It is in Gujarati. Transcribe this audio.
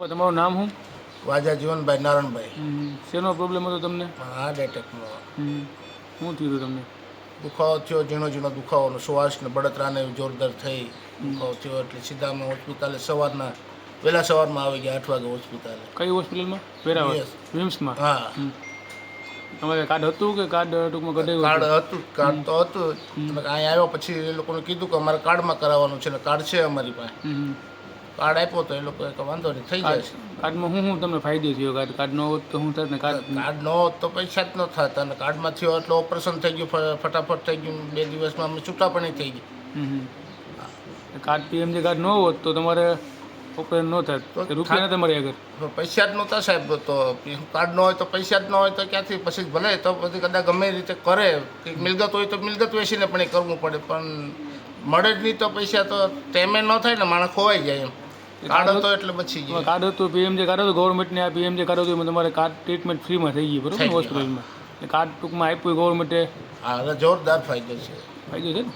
તમારું નામ શું? વાજા જીવનભાઈ નારાયણભાઈ. શેનો પ્રોબ્લેમ હતો તમને? હાર્ટ એટેકનો શું થયું તમને? દુખાવો થયો ઝીણો ઝીણો દુખાવો શ્વાસ ને બળતરાને જોરદાર થઈ દુખાવો થયો એટલે સીધા અમે હોસ્પિટલે સવારના વહેલા સવારમાં આવી ગયા આઠ વાગે હોસ્પિટલે. કઈ હોસ્પિટલમાં? વેરાવળ. વિમ્સમાં? હા. તમારે કાર્ડ હતું કે કાર્ડ ટૂંકમાં કઢાયું કાર્ડ હતું? કાર્ડ તો હતું. અહીંયા આવ્યો પછી એ લોકોને કીધું કે અમારે કાર્ડમાં કરાવવાનું છે ને કાર્ડ છે અમારી પાસે. કાર્ડ આપ્યો તો એ લોકોએ કે વાંધો નહીં થઈ જાય કાર્ડમાં હું હું તમને ફાયદો થયો? કાર્ડ કાર્ડ ન હોત તો હું થાત ને કાર્ડ કાર્ડ ન હોત તો પૈસા જ ન થતા અને કાર્ડમાં થયો એટલે ઓપરેશન થઈ ગયું ફટાફટ થઈ ગયું બે દિવસમાં અમે છૂટા પણ થઈ ગઈ. કાર્ડ પીએમજી કાર્ડ ન હોત તો તમારે ઓપરેશન ન થાય તો રૂપિયા ના તમારી આગળ. પૈસા જ નહોતા સાહેબ તો કાર્ડ ન હોય તો પૈસા જ ન હોય તો ક્યાંથી? પછી ભલે તો પછી કદાચ ગમે રીતે કરે. કે મિલકત હોય તો મિલકત વેચીને પણ એ કરવું પડે પણ મળે જ નહીં તો પૈસા તો ટેમે ન થાય ને માણસ ખોવાઈ જાય એમ. કાર્ડ હતો એટલે તમારે કાર્ડ હતું પીએમજે કાર્ડ હતું ગવર્મેન્ટને આ પીએમજે કાર્ડ હતું એમાં તમારે કાર્ડ ટ્રીટમેન્ટ ફ્રીમાં થઈ ગઈ બરોબર હોસ્પિટલમાં કાર્ડ ટૂંકમાં આપ્યું ગવર્મેન્ટે હા જોરદાર ફાયદો છે. ફાયદો છે ને?